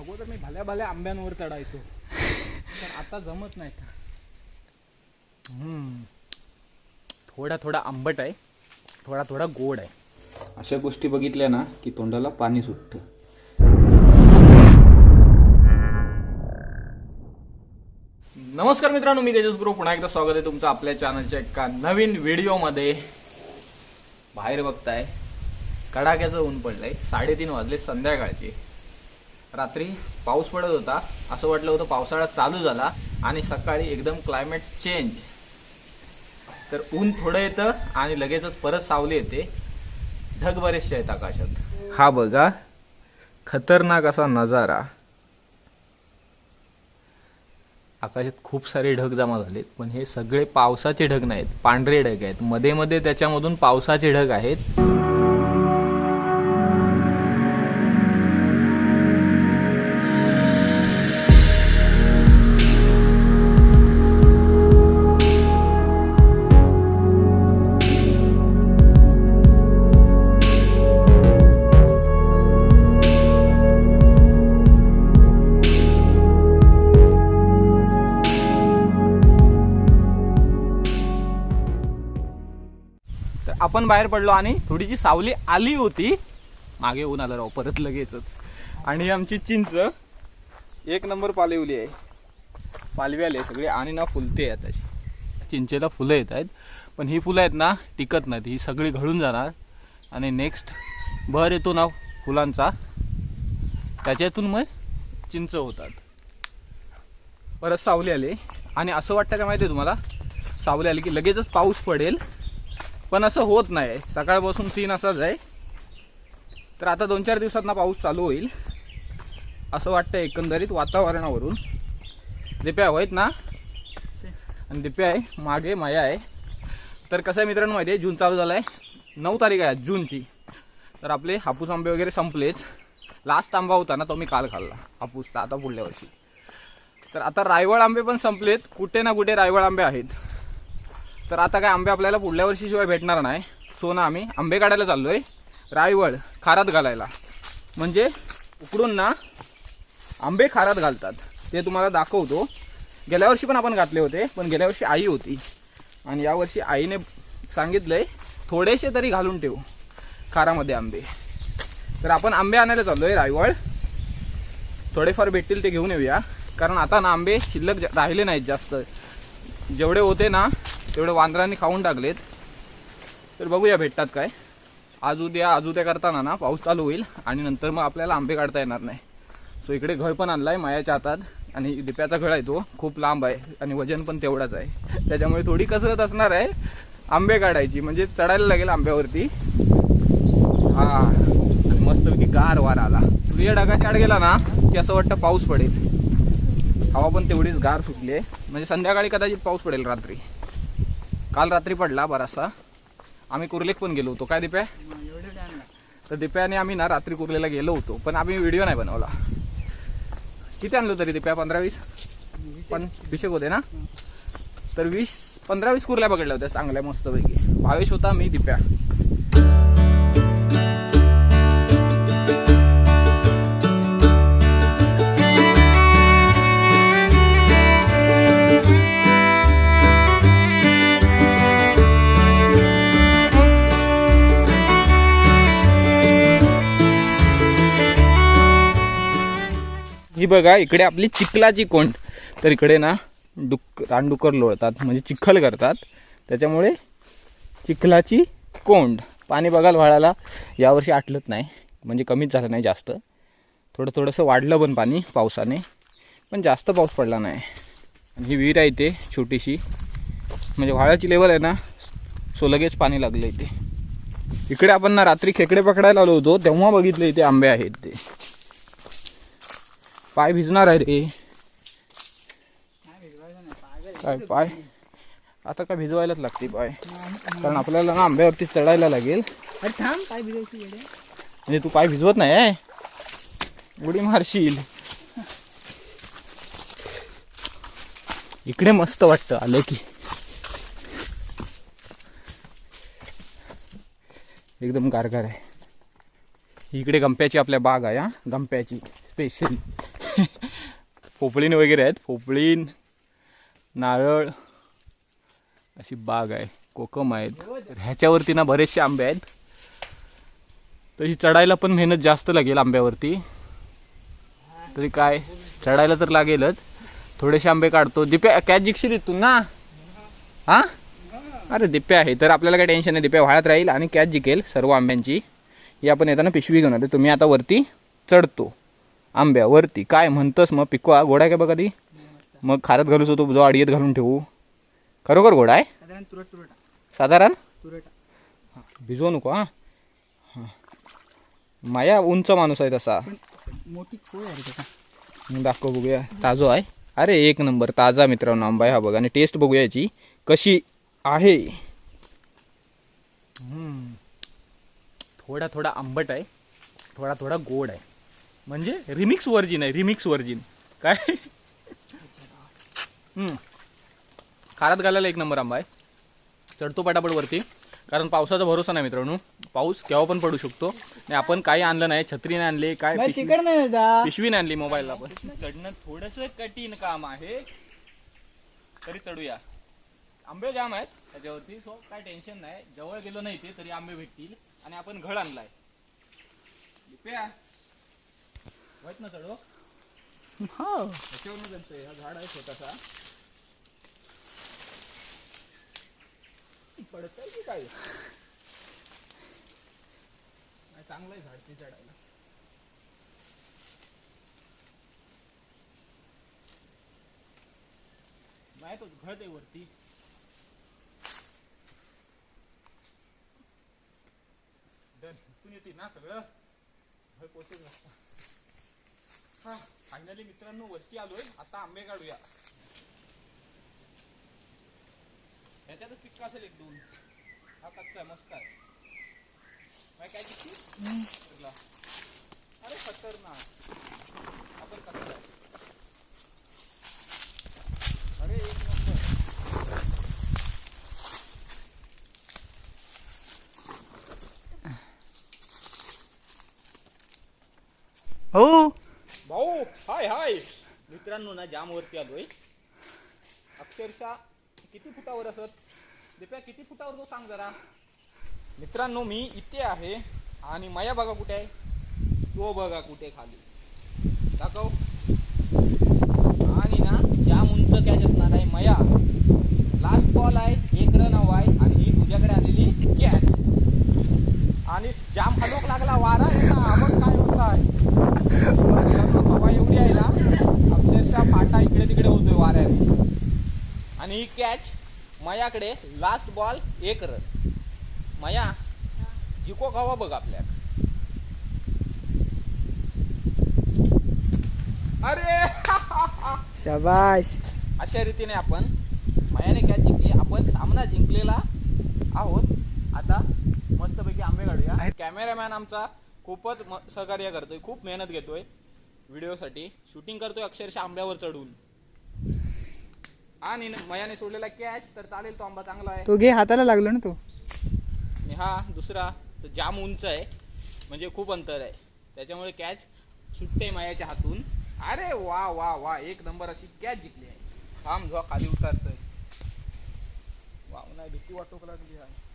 अगोदर मी भल्या भल्या आंब्यांवर चढायचो. पण आता जमत नाही हम्म. थोडा थोडा आंबट आहे. थोडा थोडा गोड आहे. अशा गोष्टी बघितल्या ना की तोंडाला पाणी सुटतं. नमस्कार मित्रांनो मी तेजस गुरु पुन्हा एकदा स्वागत आहे तुमचं आपल्या चॅनलच्या एका नवीन व्हिडिओमध्ये बाहेर बघताय कडाक्याचं ऊन पडलंय. साडेतीन वाजले संध्याकाळचे. रात्री पाऊस पडत होता. असं वाटलं होतं पावसाळा चालू झाला आणि सकाळी एकदम क्लायमेट चेंज तर ऊन थोडं येतं आणि लगेचच परत सावली येते. ढग बरेचसे आहेत आकाशात. हा बघा खतरनाक असा नजारा. आकाशात खूप सारे ढग जमा झालेत पण हे सगळे पावसाचे ढग नाहीत. पांढरे ढग आहेत. मध्ये मध्ये त्याच्यामधून पावसाचे ढग आहेत. आपण बाहेर पडलो आणि थोडीशी सावली आली होती. मागे ऊन आलं राव परत लगेचच. आणि आमची चिंच एक नंबर पालवली आहे. पालवी आली आहे सगळी आणि ना फुलते आहे त्याची चिंचेला फुलं येत आहेत. पण ही फुलं आहेत ना टिकत नाहीत. ही सगळी घडून जाणार. आणि नेक्स्ट भर येतो ना फुलांचा. त्याच्यातून मग चिंच होतात. परत सावली आली. आणि असं वाटतं का माहिती आहे तुम्हाला? सावली आली की लगेचच पाऊस पडेल. पण असं होत नाही. सकाळपासून सीन असाच आहे. तर आता दोन चार दिवसात ना पाऊस चालू होईल. असं वाटतं एकंदरीत वातावरणावरून. दिप्या होईत ना? आणि दिप्या आहे. मागे माया आहे. तर कसं आहे मित्रांनो माहिती आहे? जून चालू झाला आहे नऊ तारीख आहे जूनची. तर आपले हापूस आंबे वगैरे संपलेच लास्ट आंबा होता ना तो मी काल खाल्ला. हापूसचा आता पुढल्या वर्षी. तर आता रायवळ आंबे पण संपलेत. कुठे ना कुठे रायवळ आंबे आहेत. तर आता काय आंबे आपल्याला पुढल्या वर्षीशिवाय भेटणार नाही. सो ना आम्ही आंबे काढायला चाललोय. रायवळ खारात घालायला. म्हणजे उकडून ना आंबे खारात घालतात. ते तुम्हाला दाखवतो. गेल्या वर्षी पण आपण घातले होते पण गेल्या वर्षी आई होती. आणि यावर्षी आईने सांगितलंय थोडेसे तरी घालून ठेवू खारामध्ये आंबे. तर आपण आंबे आणायला चाललो आहे रायवळ. थोडेफार भेटतील ते घेऊन येऊया. कारण आता ना आंबे शिल्लक राहिले नाहीत जास्त. जेवढे होते ना तेवढे वांदरांनी खाऊन टाकलेत. तर बघूया भेटतात काय. आज उद्या आज उद्या करताना ना पाऊस चालू होईल आणि नंतर मग आपल्याला आंबे काढता येणार नाही. सो इकडे घर पण आणला आहे मायाच्या हातात आणि दिप्याचा घर आहे तो खूप लांब आहे आणि वजन पण तेवढाच आहे. त्याच्यामुळे थोडी कसरत असणार आहे आंबे काढायची. म्हणजे चढायला लागेल आंब्यावरती. हा. मस्तपैकी गार वारा आला. सूर्य ढगाच्या आड गेला ना की असं वाटतं पाऊस पडेल. हवा पण तेवढीच गार सुटली आहे. म्हणजे संध्याकाळी कदाचित पाऊस पडेल रात्री. काल रात्री पडला बराचसा. आम्ही कुर्लेक पण गेलो होतो. काय दिप्या? तर दिप्याने आम्ही ना रात्री कुर्लेला गेलो होतो पण आम्ही व्हिडिओ नाही बनवला. किती आणलो तरी दिप्या? पंधरा वीस पण अभिषेक होते ना? तर वीस पंधरा वीस कुर्ल्या पकडल्या होत्या चांगल्या मस्तपैकी. भावेश होता मी दिप्या. बघा इकडे आपली चिखलाची कोंड. तर इकडे ना डुक रानडुकर लोळतात म्हणजे चिखल करतात. त्याच्यामुळे चिखलाची कोंड. पाणी बघाल व्हाळाला यावर्षी आटलत नाही. म्हणजे कमीच झालं नाही जास्त. थोडं थोडंसं वाढलं पण पाणी पावसाने. पण जास्त पाऊस पडला नाही. आणि ही विहीर आहे इथे छोटीशी. म्हणजे व्हाळाची लेवल आहे ना सो लगेच पाणी लागलं इथे. इकडे आपण ना रात्री खेकडे पकडायला आलो होतो तेव्हा बघितले इथे आंबे आहेत ते. पाय भिजणार आहे रे. काय पाय? आता काय भिजवायलाच लागते पाय. कारण आपल्याला ना आंब्यावरती चढायला लागेल. अरे थांब म्हणजे तू पाय भिजवत नाही उडी मारशील. इकडे मस्त वाटतं आलं की. एकदम गारगार आहे. इकडे गंप्याची आपल्या बाग आहे हा. गंप्याची स्पेशल पोपळीन वगैरे आहेत. पोपळीन नारळ अशी बाग आहे. कोकम आहेत. ह्याच्यावरती ना बरेचसे आंबे आहेत. तशी चढायला पण मेहनत जास्त लागेल आंब्यावरती. तरी काय चढायला तर लागेलच. थोडेसे आंबे काढतो. दिप्या कॅच जिक्षी देतो ना? हां? अरे दिप्या आहे. तर आपल्याला काय टेन्शन नाही. दिप्या वाळत राहील आणि कॅच जिकेल सर्व आंब्यांची. ही आपण येताना पिशवी घेऊन तुम्ही आता वरती चढतो. आंब्यावरती. काय म्हणतोस मग? पिकवा. घोडा आहे का बघा ती मग खारत घालूच होतो. जो अडीत घालून ठेवू. खरोखर घोडा आहे? साधारण तुरट तुरट. साधारण? तुरट. भिजवू नको हा. हां. माया उंच माणूस आहे तसा. मोठी दाखव बघूया. ताजो आहे. अरे एक नंबर. ताजा मित्रांनो आंबा आहे हा बघा. आणि टेस्ट बघूया याची. कशी आहे. थोडा थोडा आंबट आहे. थोडा थोडा गोड आहे. म्हणजे रिमिक्स वर्जिन आहे रिमिक्स वर्जिन काय? हम्म. खारात घालायला एक नंबर आंबा आहे. चढतो पटापट वरती. कारण पावसाचा भरोसा नाही मित्रांनो. पाऊस केव्हा पण पडू शकतो. आणि आपण काही आणलं नाही. छत्री नाही आणली काय तिकड नाही पिशवी नाही आणली मोबाईलला पण चढणं थोडस कठीण काम आहे. तरी चढूया. आंबे जाम आहेत. त्याच्यावरती सो काय टेन्शन नाही. जवळ गेलो नाही ते तरी आंबे भेटतील. आणि आपण घड आणलाय. होत ना चढो. त्याच्यावरून जमतंय हा झाड आहे छोटासा. पडतंय की काय चांगलं आहे झाड ते चढायला. नाही तो घड आहे वरती. डन इथून येते ना सगळं? घड पोचेल हा फायनली मित्रांनो वरती आलोय. आता आंबे काढूया. ह्याच्यातच पिक्का असेल एक दोन. हा कच्चा मस्त आहे. काय काय किती अरे खतरनाक. आपण कच्चा आहे. अरे एक नंबर. हो. भाऊ हाय हाय मित्रांनो ना जाम वरती आलोय. अक्षरशः किती फुटावर असत दिप्या किती फुटावर तो सांग जरा. मित्रांनो मी इथे आहे आणि माया बघा कुठे आहे. तो बघा कुठे खाली. दाखव. आणि ना जाम उंच कॅच असणार आहे मया. लास्ट बॉल आहे एक रन हवा आहे आणि ही तुझ्याकडे आलेली कॅच आणि जाम हलोक लागला वारा आहे ना मग काय होत आहे? हवा एवढी आहे ना अक्षरशः फाटा इकडे तिकडे होतोय वाऱ्याने. आणि ही कॅच मयाकडे लास्ट बॉल एक रन मया जिको खावा बघ आपल्या अरे! शाबाश अशा रीतीने आपण मयाने कॅच जिंकली. आपण सामना जिंकलेला आहोत. आता मस्तपैकी आंबे काढूया. कॅमेरामॅन आमचा खूपच सहकार्य करतोय. खूप मेहनत घेतोय. व्हिडिओसाठी. शूटिंग करतोय अक्षरशः आंब्यावर चढून. आणि न- मयाने सोडलेला कॅच तर चालेल तो आंबा चांगला आहे. तो घे हाताला लागलो ना तो. आणि हा दुसरा तो जाम उंच आहे. म्हणजे खूप अंतर आहे. त्याच्यामुळे कॅच सुटते मायाच्या हातून. अरे वा वा वा एक नंबर अशी कॅच जिंकली आहे. थांब जेव्हा खाली उतरतोय. वाव नाही भीती वाटोक लागली आहे.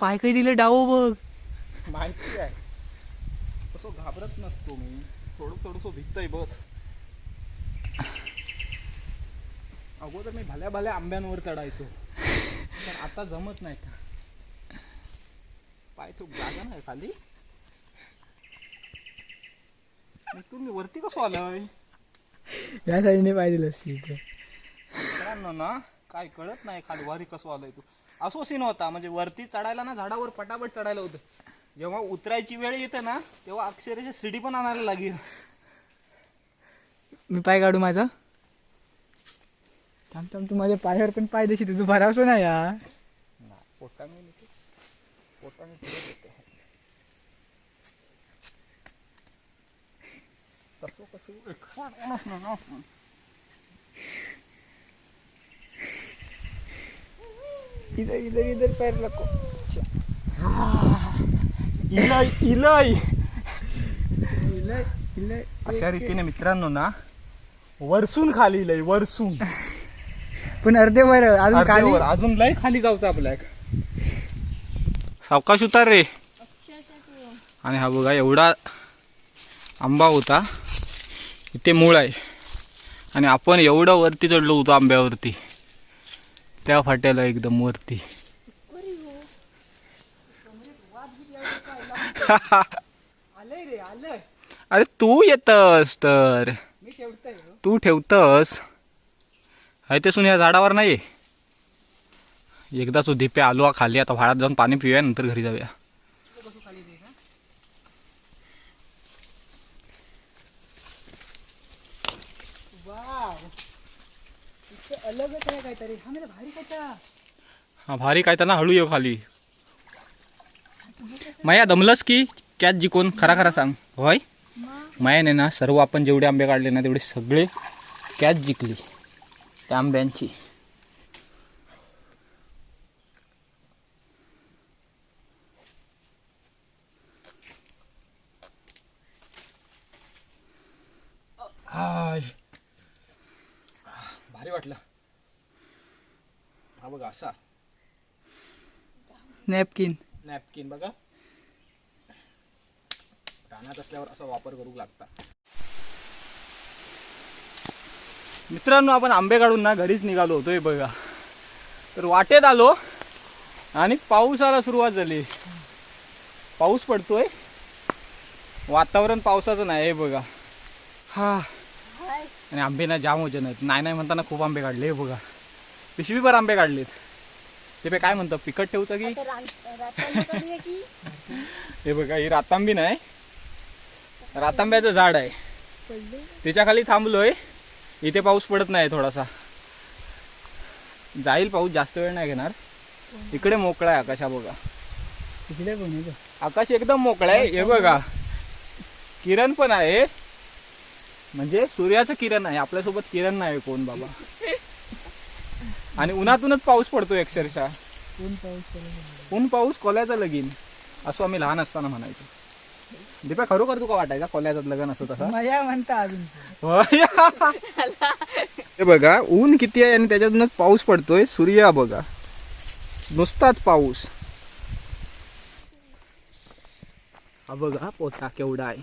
पाय काही दिले डावो बघ. माहिती आहे. तसं घाबरत नसतो मी. थोडं थोडंसं भिकतय बस. अगोदर मी भल्या भल्या आंब्यांवर चढायचो. पण आता जमत नाही पाय खूप जागा नाही खाली. मग तुम्ही वरती कसं आलोय? या साईडने पाय दिलं मित्रांनो ना काय कळत नाही खाली वारी कसं आलोय तू. असो सीन होता. म्हणजे वरती चढायला ना झाडावर पटापट चढायला होतं. जेव्हा उतरायची वेळ येते ना तेव्हा अक्षरशः शिडी पण आणायला लागेल. मी पाय काढू माझा? थांब थांब तू माझ्या पायावर पण पाय देशी तुझं भरावसो ना या पोटाने नको. पोटाने फिरत येते. कसं कसं खरा माणूस ना ना. इधर इधर इधर पैर रखो। इलय इलय। इलय इलय अशा रीतीने मित्रांनो ना वरसून खाली इलय वरसून. पण अर्धे वर अजून खाली. अजून लय खाली जाऊचा आपल्या सावकाश उतार रे. आणि हा बघा एवढा आंबा होता इथे मूळ आहे. आणि आपण एवढं वरती चढलो होतो आंब्यावरती. त्या फाट्याला एकदम वरती. अरे तू येतस तर. तू ठेवतस. आहे ते सुन या झाडावर नाही तू धिप्या आलो खाली आता भाडात जाऊन पाणी पिऊया नंतर घरी जाऊया. अलगच आहे काहीतरी. हा भारी हा भारी काय त्यांना हळू येऊ खाली. माया दमलंच की? कॅच जिकोन खरा खरा सांग. होय? मायाने ना सर्व आपण जेवढे आंबे काढले ना तेवढे सगळे कॅच जिंकली. त्या आंब्यांची. हाय. भारी वाटलं. बघा असा. नॅपकिन नॅपकिन बघा. रानात असल्यावर असा वापर करू लागता. मित्रांनो आपण आंबे काढून ना घरीच निघालो होतोय बघा. तर वाटेत आलो आणि पावसाला सुरुवात झाली. पाऊस पडतोय. वातावरण पावसाचं नाही हे बघा. हा. आणि आंबे ना जाम वजन आहेत. नाही नाही म्हणताना खूप आंबे काढले हे बघा. पिशवीभर आंबे काढलेत. ते पे काय म्हणतं पिकट ठेवतं की? हे बघा ही रातांबी नाही. रातांब्याचं झाड आहे. त्याच्याखाली थांबलोय. इथे पाऊस पडत नाही थोडासा. जाईल पाऊस जास्त वेळ नाही घेणार. इकडे मोकळा आहे आकाश बघा. तिकडे पण. आकाश एकदम मोकळा आहे. हे बघा. किरण पण आहे. म्हणजे सूर्याचं किरण आहे. आपल्यासोबत किरण नाही कोण बाबा. आणि उन्हातूनच पाऊस पडतो अक्षरशः. ऊन पाऊस. ऊन पाऊस कोल्याचं लगीन. असं आम्ही लहान असताना म्हणायचो. दीपा खरोखर तुका वाटायचा कोल्याचं लगन असं तसं? मजा म्हणता अजून होय. हे बघा ऊन किती आहे आणि त्याच्यातूनच पाऊस पडतोय सूर्य बघा. नुसताच पाऊस. हा बघा पोता केवढा आहे.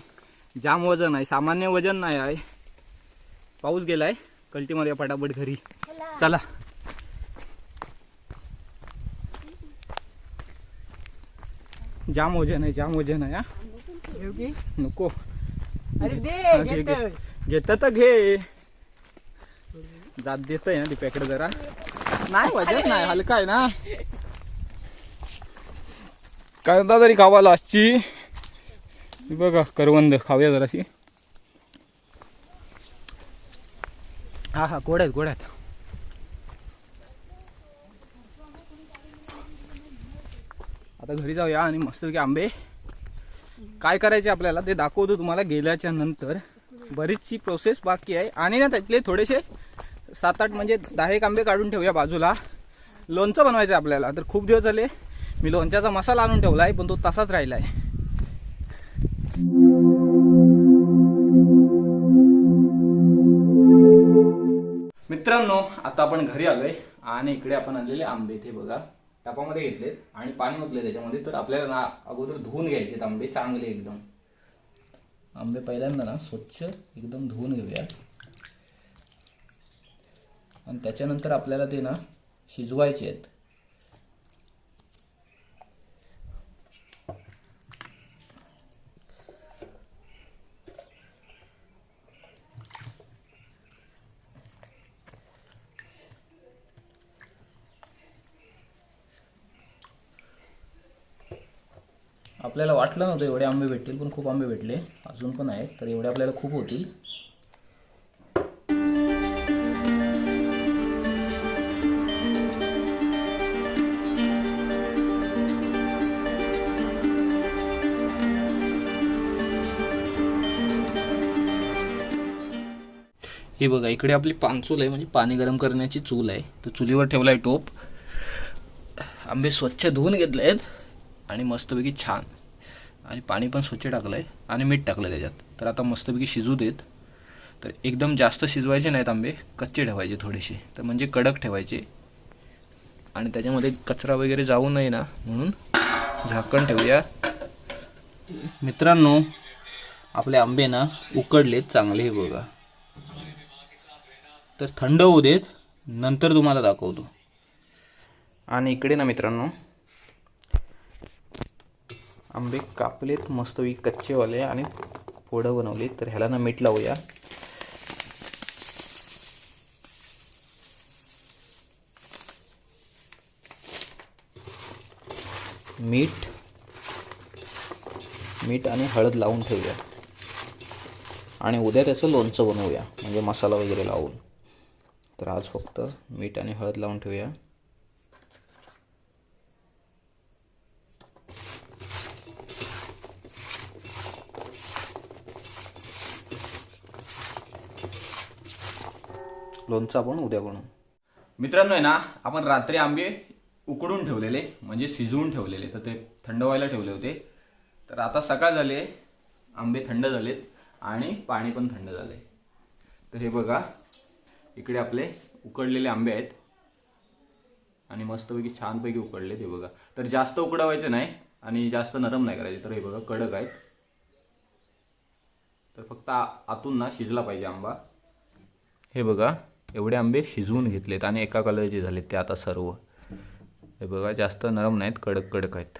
जाम वजन आहे सामान्य वजन नाही आहे. पाऊस गेलाय कल्टी मारूया पटापट घरी. चला. जाम वजन आहे जाम वजन आहे हा. की? नको अरे दे हा, घे, घेतोय. घे. घेतं तर घे जात देतय ना दीप्याकडे जरा नाही वजन नाही हलका आहे ना कांदा तरी खावा लास्टची बघा करवंद खाऊया जराशी हा हा गोड आहेत गोड आहेत आता घरी जाऊया आणि मस्तपैकी आंबे. काय करायचे आपल्याला? ते दाखवतो तुम्हाला गेल्याच्यानंतर. बरीचशी प्रोसेस बाकी आहे. आणि ना त्यातले थोडेसे सात आठ म्हणजे दहा एक आंबे काढून ठेवूया बाजूला. लोणचं बनवायचं आहे आपल्याला. तर खूप दिवस झाले मी लोणच्याचा मसाला आणून ठेवला आहे पण तो तसाच राहिला आहे मित्रांनो आता आपण घरी आलोय आणि इकडे आपण आणलेले आंबे ते बघा. टपामध्ये घेतलेत आणि पाणी ओतले त्याच्यामध्ये तर आपल्याला ना अगोदर धुवून घ्यायचे आंबे चांगले एकदम. आंबे पहिल्यांदा ना स्वच्छ एकदम धुवून घेऊया आणि त्याच्यानंतर आपल्याला ते ना शिजवायचे आहेत. आपल्याला वाटलं नव्हतं एवढे आंबे भेटतील पण खूप आंबे भेटले. अजून पण आहेत तर एवढे आपल्याला खूप होतील. हे बघा इकडे आपली पानचूल आहे म्हणजे पाणी गरम करण्याची चूल आहे. तर चुलीवर ठेवला आहे टोप. आंबे स्वच्छ धुवून घेतले आहेत आणि मस्तपैकी छान. आणि पाणी पण स्वच्छ टाकलं आहे आणि मीठ टाकलं त्याच्यात. तर आता मस्तपैकी शिजू देत. तर एकदम जास्त शिजवायचे नाहीत आंबे कच्चे ठेवायचे थोडेसे. तर म्हणजे कडक ठेवायचे. आणि त्याच्यामध्ये कचरा वगैरे जाऊ नये ना म्हणून झाकण ठेवूया. मित्रांनो आपले आंबे ना उकडलेत चांगले हे बघा. तर थंड होऊ देत नंतर तुम्हाला दाखवतो. आणि इकडे ना मित्रांनो आंबे कापलेत मस्तपैकी कच्चेवाले आणि फोडं बनवली. तर ह्याला ना मीठ लावूया. मीठ मीठ आणि हळद लावून ठेवूया. आणि उद्या त्याचं लोणचं बनवूया म्हणजे मसाला वगैरे लावून. तर आज फक्त मीठ आणि हळद लावून ठेवूया. लोणचं आपण उद्या बनवू. मित्रांनो आहे ना आपण रात्री आंबे उकडून ठेवलेले म्हणजे शिजवून ठेवलेले तर ते थंड व्हायला ठेवले होते. तर आता सकाळ झाली आहे आंबे थंड झालेत आणि पाणी पण थंड झालं तर हे बघा इकडे आपले उकडलेले आंबे आहेत. आणि मस्तपैकी छानपैकी उकडले ते बघा. तर जास्त उकडवायचे नाही आणि जास्त नरम नाही करायचे. तर हे बघा कडक आहेत. तर फक्त आतून ना शिजला पाहिजे आंबा. हे बघा एवढे आंबे शिजवून घेतलेत आणि एका कलरचे झालेत ते आता सर्व. हे बघा जास्त नरम नाहीत कडक कडक आहेत.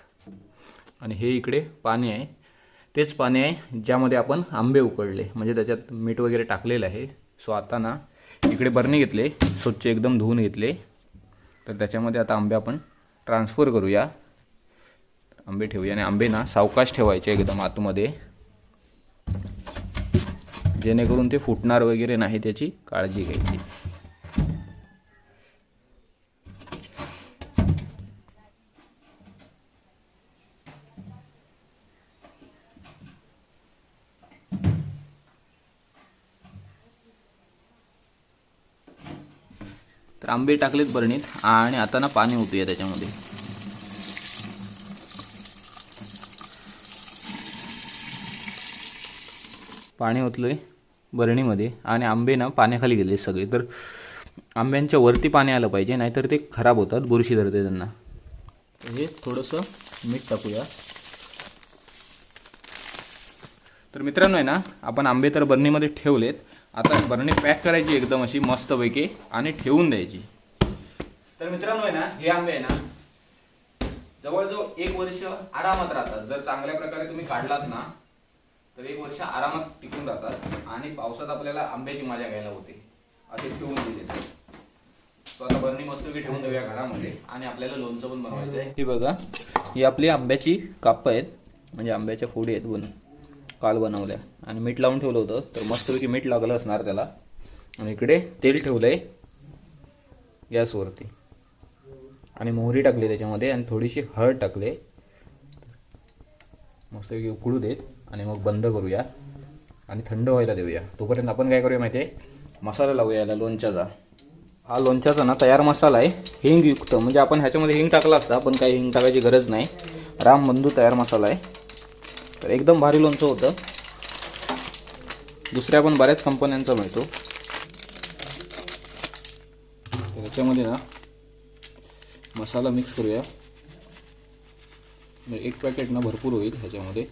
आणि हे इकडे पाणी आहे. तेच पाणी आहे ज्यामध्ये आपण आंबे उकडले. म्हणजे त्याच्यात मीठ वगैरे टाकलेलं आहे. सो आता ना इकडे बरणी घेतले स्वच्छ एकदम धुवून घेतले. तर त्याच्यामध्ये आता आंबे आपण ट्रान्सफर करूया. आंबे ठेवूया. आणि आंबे ना सावकाश ठेवायचे एकदम आतमध्ये. जेणेकरून ते फुटणार वगैरे नाही त्याची काळजी घ्यायची. तर आंबे टाकलेत बरणीत आणि आता ना पाणी ओतूया त्याच्यामध्ये. पाणी ओतलंय बरणीमध्ये आणि आंबे ना पाण्याखाली गेले सगळे. तर आंब्यांच्या वरती पाणी आलं पाहिजे नाहीतर ते खराब होतात बुरशी धरते त्यांना. तर हे थोडंसं मीठ टाकूया. तर मित्रांनो आहे ना आपण आंबे तर बरणीमध्ये ठेवलेत. आता बरणी पॅक करायची एकदम अशी मस्तपैकी आणि ठेवून द्यायची. तर मित्रांनो आहे ना हे आंबे आहे ना जवळजवळ एक वर्ष आरामात राहतात. जर चांगल्या प्रकारे तुम्ही काढलात ना तर एक वर्ष आरामात टिकून राहतात आणि पावसात आपल्याला आंब्याची मजा घ्यायला होते. असे ठेवून दिले तो. आता बरणी मस्तपैकी ठेवून देऊया घरामध्ये आणि आपल्याला लोणचं पण बनवायचं आहे ती बघा ही आपली आंब्याची काप आहेत. म्हणजे आंब्याच्या फोडी आहेत बनून काल बनवल्या. आणि मीठ लावून ठेवलं होतं. तर मस्तपैकी मीठ लागलं असणार त्याला. आणि इकडे तेल ठेवलं आहे गॅसवरती. आणि मोहरी टाकली त्याच्यामध्ये आणि थोडीशी हळद टाकले. मस्तपैकी उकळू देत आणि मग बंद करूया. आणि थंड व्हायला देऊया. तोपर्यंत आपण काय करूया माहिती आहे मसाला लावूया याला लोणच्याचा. हा लोणच्याचा ना तयार मसाला आहे. हिंगयुक्त. म्हणजे आपण ह्याच्यामध्ये हिंग टाकला असता पण काही हिंग टाकायची गरज नाही. रामबंधू तयार मसाला आहे. तर एकदम भारी लोणचं होतं. दुसऱ्या पण बऱ्याच कंपन्यांचा मिळतो. तर याच्यामध्ये ना मसाला मिक्स करूया. एक पॅकेट ना भरपूर होईल ह्याच्यामध्ये.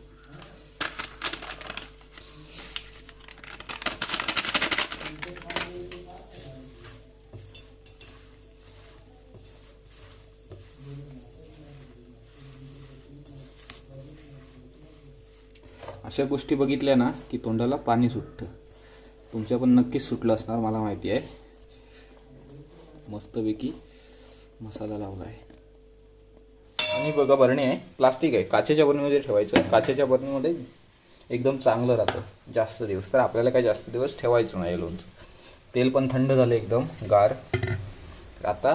अशा गोष्टी बघितल्या ना की तोंडाला पाणी सुटतं. तुमच्या पण नक्कीच सुटलं असणार मला माहिती आहे. मस्तपैकी मसाला लावला आहे आणि बघा बरणी आहे. प्लास्टिक आहे. काचेच्या बरणीमध्ये ठेवायचं काचेच्या बरणीमध्ये एकदम चांगलं राहतं. जास्त दिवस. तर आपल्याला काय जास्त दिवस ठेवायचं नाही लोणचं. तेल पण थंड झालं एकदम गार. आता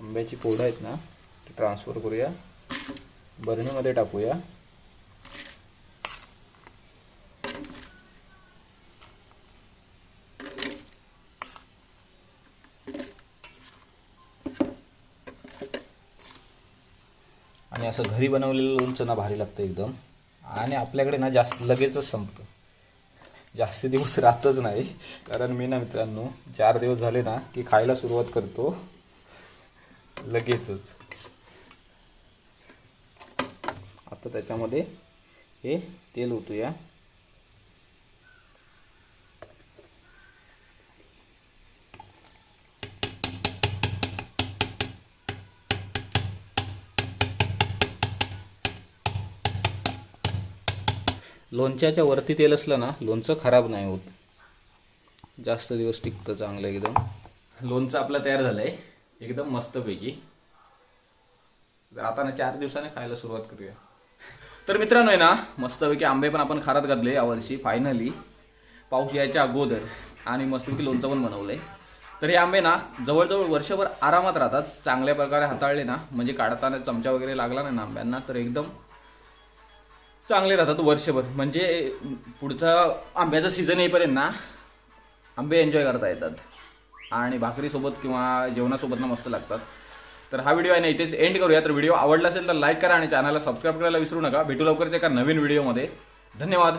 आंब्याची पोडं आहेत ना ते ट्रान्सफर करूया. बरणीमध्ये टाकूया. असं घरी बनवलेलं लोणचं ना भारी लागतं एकदम. आणि आपल्याकडे ना जास्त लगेचच संपतं. जास्त दिवस राहतच नाही. कारण मी ना मित्रांनो चार दिवस झाले ना की खायला सुरुवात करतो. लगेचच. आता त्याच्यामध्ये हे तेल ओतूया. लोणच्याच्या वरती तेल असलं ना लोणचं खराब नाही होत. जास्त दिवस टिकतं चांगलं एकदम. लोणचं आपलं तयार झालंय. एकदम मस्तपैकी. तर आता ना चार दिवसाने खायला सुरुवात करूया. तर मित्रांनो आहे ना मस्तपैकी आंबे पण आपण खारात घातले यावर्षी फायनली पाऊस यायच्या अगोदर. आणि मस्तपैकी लोणचं पण बनवलंय. तर हे आंबे ना जवळजवळ वर्षभर आरामात राहतात. चांगल्या प्रकारे हाताळले ना म्हणजे काढताना चमचा वगैरे लागला नाही ना आंब्यांना तर एकदम चांगले राहतात वर्षभर. म्हणजे पुढचा आंब्याचा सीझन येईपर्यंत ना आंबे एन्जॉय करता येतात. आणि भाकरीसोबत किंवा जेवणासोबत ना मस्त लागतात. तर हा व्हिडिओ आहे ना इथेच एंड करूया. तर व्हिडिओ आवडला असेल तर लाईक करा आणि चॅनलला सबस्क्राईब करायला विसरू नका. भेटू लवकरच एका नवीन व्हिडिओमध्ये धन्यवाद.